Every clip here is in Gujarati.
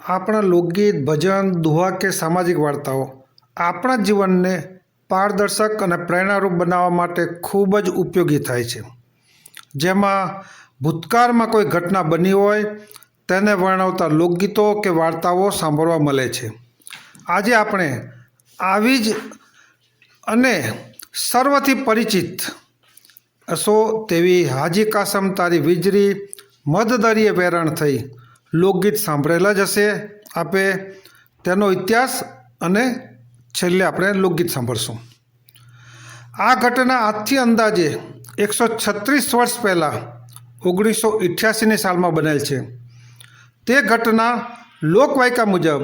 આપણા લોકગીત, ભજન, દુહા કે સામાજિક વાર્તાઓ આપણા જીવનને પારદર્શક અને પ્રેરણારૂપ બનાવવા માટે ખૂબ જ ઉપયોગી થાય છે. જેમાં ભૂતકાળમાં કોઈ ઘટના બની હોય, તેને વર્ણવતા લોકગીતો કે વાર્તાઓ સાંભળવા મળે છે. આજે આપણે આવી જ અને સર્વથી પરિચિત અસો તેવી હાજી કાસમ તારી વીજળી મધદરીએ વેરણ થઈ લોકગીત સાંભળેલા જ હશે આપે તેનો ઇતિહાસ અને છેલ્લે આપણે લોકગીત સાંભળશું. આ ઘટના આજથી અંદાજે એકસો છત્રીસ વર્ષ પહેલાં ઓગણીસો અઠ્યાસીની સાલમાં બનેલ છે. તે ઘટના લોકવાયકા મુજબ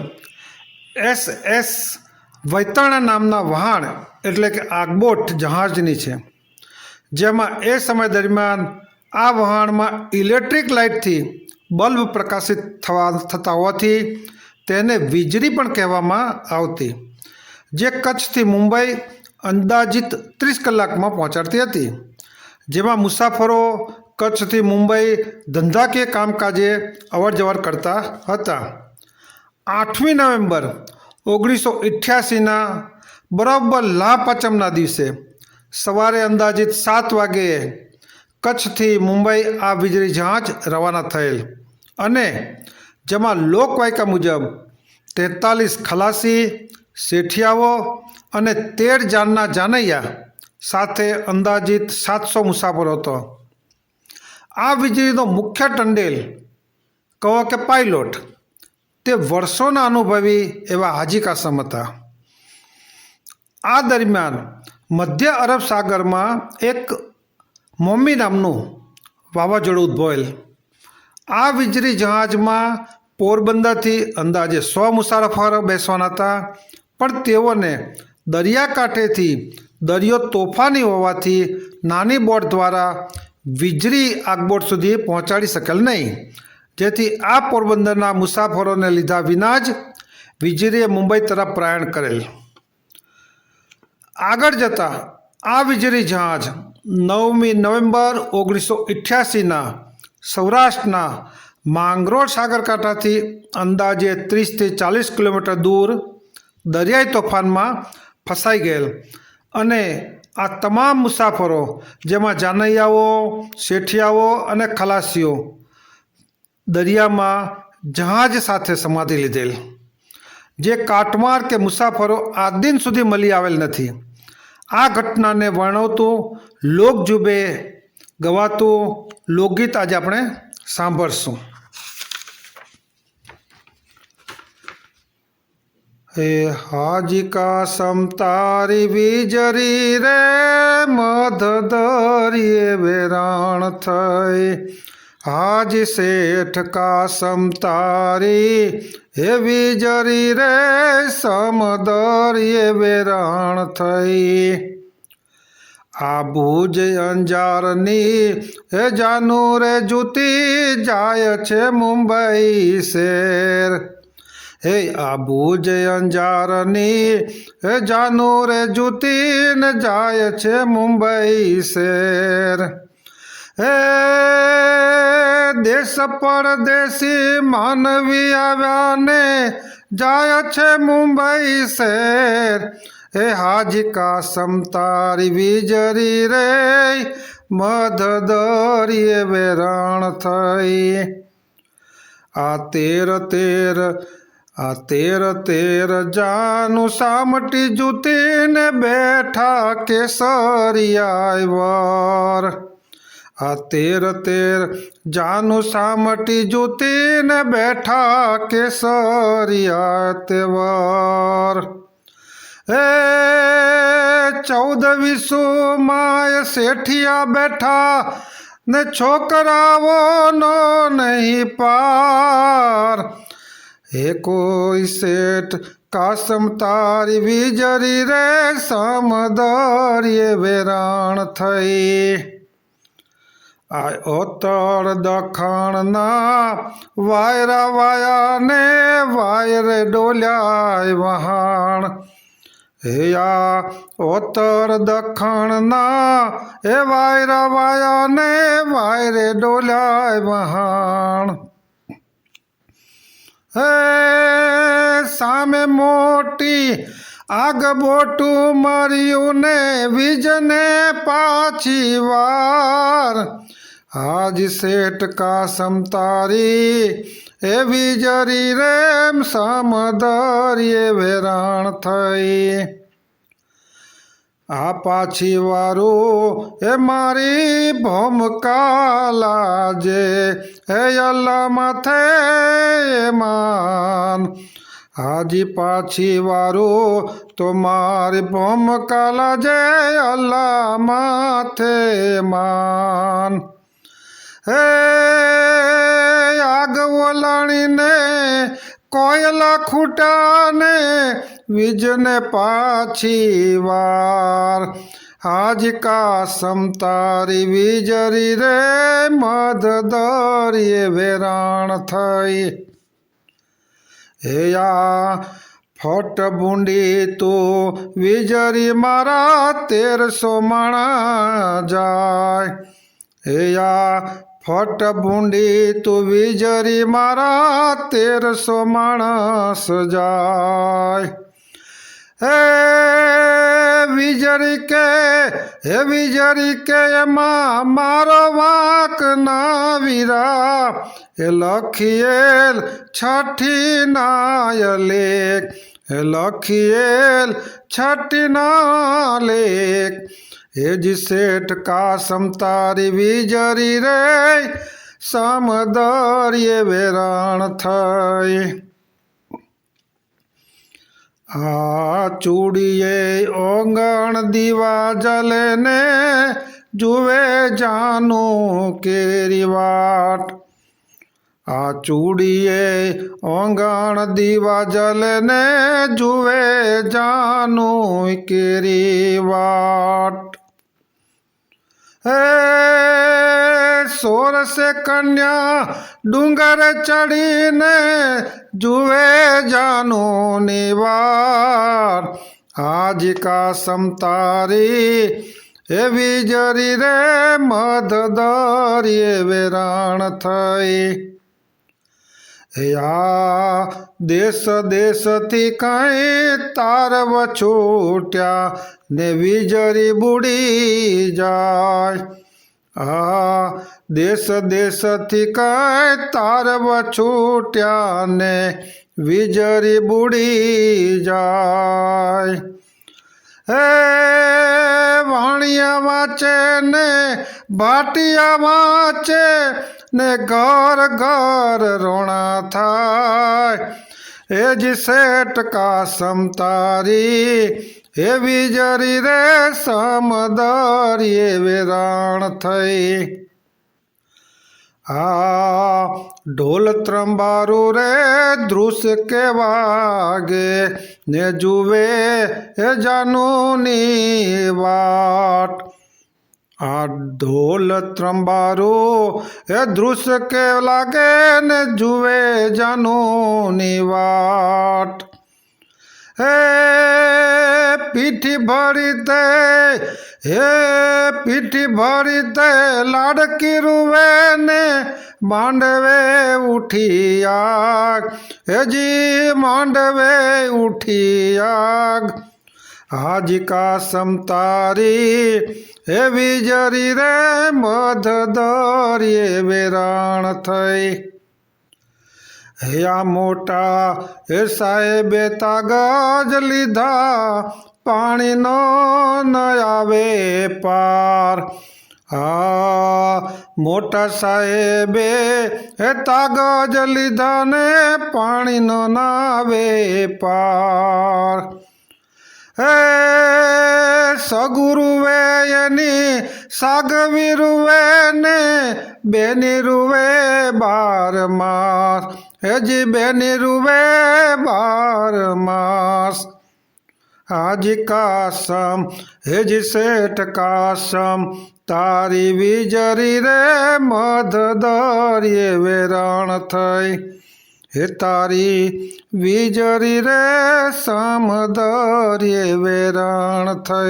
એસ એસ વૈતાણા નામના વહાણ એટલે કે આગબોટ જહાજની છે. જેમાં એ સમય દરમિયાન આ વહાણમાં ઇલેક્ટ્રિક લાઇટથી બલ્બ પ્રકાશિત થવા થતા હોવાથી તેને વીજળી પણ કહેવામાં આવતી. જે કચ્છથી મુંબઈ અંદાજિત ત્રીસ કલાકમાં પહોંચાડતી હતી. જેમાં મુસાફરો કચ્છથી મુંબઈ ધંધાકીય કામકાજે અવરજવર કરતા હતા. આઠમી નવેમ્બર ઓગણીસો અઠ્યાસીના બરાબર લાપાચમના દિવસે સવારે અંદાજિત સાત વાગ્યે કચ્છથી મુંબઈ આ વીજળી જહાજ રવાના થયેલ. અને જેમાં લોકવાયકા મુજબ તેતાલીસ ખલાસી, શેઠિયાઓ અને તેર જાનના જાનૈયા સાથે અંદાજિત સાતસો મુસાફરો હતો. આ વીજળીનો મુખ્ય ટંડેલ કહો કે પાયલોટ, તે વર્ષોના અનુભવી એવા હાજી કાસમ હતા. આ દરમિયાન મધ્ય અરબ સાગરમાં એક મોમી નામનું વાવાઝોડું ઉદ્ભવેલ. આ વીજળી જહાજમાં પોરબંદરથી અંદાજે સો મુસાફરો બેસવાના હતા, પણ તેઓને દરિયાકાંઠેથી દરિયો તોફાની હોવાથી નાની બોટ દ્વારા વીજળી આગબોટ સુધી પહોંચાડી શકેલ નહીં. જેથી આ પોરબંદરના મુસાફરોને લીધા વિના જ વીજળીએ મુંબઈ તરફ પ્રયાણ કરેલ. આગળ જતાં આ વીજળી જહાજ નવમી નવેમ્બર ઓગણીસો અઠ્યાસીના સૌરાષ્ટ્રના માંગરોળ સાગરકાંઠાથી અંદાજે ત્રીસથી ચાલીસ કિલોમીટર દૂર દરિયાઈ તોફાનમાં ફસાઈ ગયેલ. અને આ તમામ મુસાફરો, જેમાં જાનૈયાઓ, શેઠિયાઓ અને ખલાસીઓ, દરિયામાં જહાજ સાથે સમાધિ લીધેલ. જે કાટમાર કે મુસાફરો આ દિન સુધી મળી આવેલ નથી. આ ઘટનાને વર્ણવતું લોકજુબે ગવાતું લોકગીત આજે આપણે સાંભળશું. હે હાજી કાસમ તારી વીજરી રે મધ દરિયે વેરાણ થઈ. હાજી શેઠ કાસમ તારી એવી જરી રે સમદરીએ વેરાણ થઈ. આ ભુજ અંજારની હે જાનુ રે જુતી જાય છે મુંબઈ શેર. હે આ ભુજ અંજારની હે જાનુ રે જુતીને જાય છે મુંબઈ શેર. હે દેશ પરદેશી માનવી આવ્યા ને જાય છે મુંબઈ શેર હે હાજી કાસમ તારી વીજરી રે મધ દરિયે વેરાણ થઈ. આ તેર તેર, આ તેર તેર જાનું સામટી જૂતીને બેઠા કેસરિયા વર આ તેર તેર જાનુ સામટી જૂતીને બેઠા કેસરિયા તેવર. એ ચૌદ વિસુ માય શેઠિયા બેઠા ને છોકરાઓ નો નહીં પાર. હે કોઈ શેઠ, કાસમ તારી વીજળી રે સમદરિયે વેરાણ થઈ. આ ઓતળ દખણના વાયરા વાયા ને વાયરે ડોલ્યાય વહાણ. હેયા ઓતર દખણના એ વાયરા વાયા ને વાયરે ડોલ્યાય વહાણ. હે સામે મોટી આગ બોટું મર્યું ને વીજને પાછી વાર. આજ શેઠ કાસમ તારી એવી જરી રેમ સમદરીએ વેરાણ થઈ. આ પાછી વારું, એ મારી ભૂમકા જે હે અલ્લા માથે માન. હાજી પાછી વારું, તો મારી ભૂમકા જે અલ્લા માથે માન. હે, આગ વલાણીને કોયલા ખૂટાને, વીજને પાછી વાર. આજ કાસમ તારી વીજરી રે, મધદરીએ વેરાણ થઈ. હેયા, ફટ બુંડી તું, વીજરી મારા તેરસો માણા જાય. હે આ ફટ ભૂંડી તું વીજરી મારા તેરસો માણસ જાય. હે વીજળી કે, હે વીજળી કે, એમાં મારો વાંક ના વીરા એ લખીએલ છઠ્ઠી નાય લેખ એ લખીએલ છઠ્ઠી ના લેખ. હેજ શેઠ કાસમ તારી વીજરી રે સમદર્ય વેરાણ થઈ. આ ચૂડીએ ઓંગણ દીવા જલે ને જુએ જાનું કેરી વાટ. આ ચૂડીએ ઓંગણ દીવા જલે ને જુએ જાનું કેરી વાટ. હે સોરસે કન્યા ડુંગર ચડીને જુએ જાનો નિવાર. આજ કાસમ તારી એવી જરી રે મધ દરિયે વેરાણ થઈ. હે આ દેશ દેશથી કાંઈ તારવ છૂટ્યા ને વીજળી બુડી જાય. આ દેશ દેશથી કાંઈ તારવ છૂટ્યા ને વીજળી બુડી જાય. હે, વાણિયા વાંચે ને ભાટિયા વાંચે ને ઘર ઘર રોણા થાય એ જ શેઠ કાસમ તારી એવી જરી રે સમદરીએ વેરાણ થઈ આ ઢોલ ત્રંબારું રે દૃશ્ય કે વાગે ને જુએ એ જાનુની વાટ આ ઢોલ ત્રંબારો, એ દૃશ્ય કે લાગે ને જુએ જાનુની વાટ. હે પીઠી ભરી તે, હે પીઠી ભરી તે, લાડકી રૂવે ને માંડવે ઉઠી આગ. હેજી માંડવે ઉઠી આગ. આજ કાસમ એવી જરી રે મધ દરિયે વેરાણ થઈ. હે આ મોટા હે સાહેબે તાગજ લીધા, પાણીનો ન આવે પાર. હા મોટા સાહેબે હે તાગજ લીધા ને પાણીનો ના આવે પાર. હે સગુરુવે એની સાગવી રૂવે ને બેની રૂવે બાર માસ. હેજી બેની રૂવે બાર માસ. હાજી કાસમ હેજી શેઠ કાસમ, તારી વીજરી રે મધ દરિયે વેરાણ થઈ. હે તારી વીજળી રે સમદર્ય વેરાણ થઈ.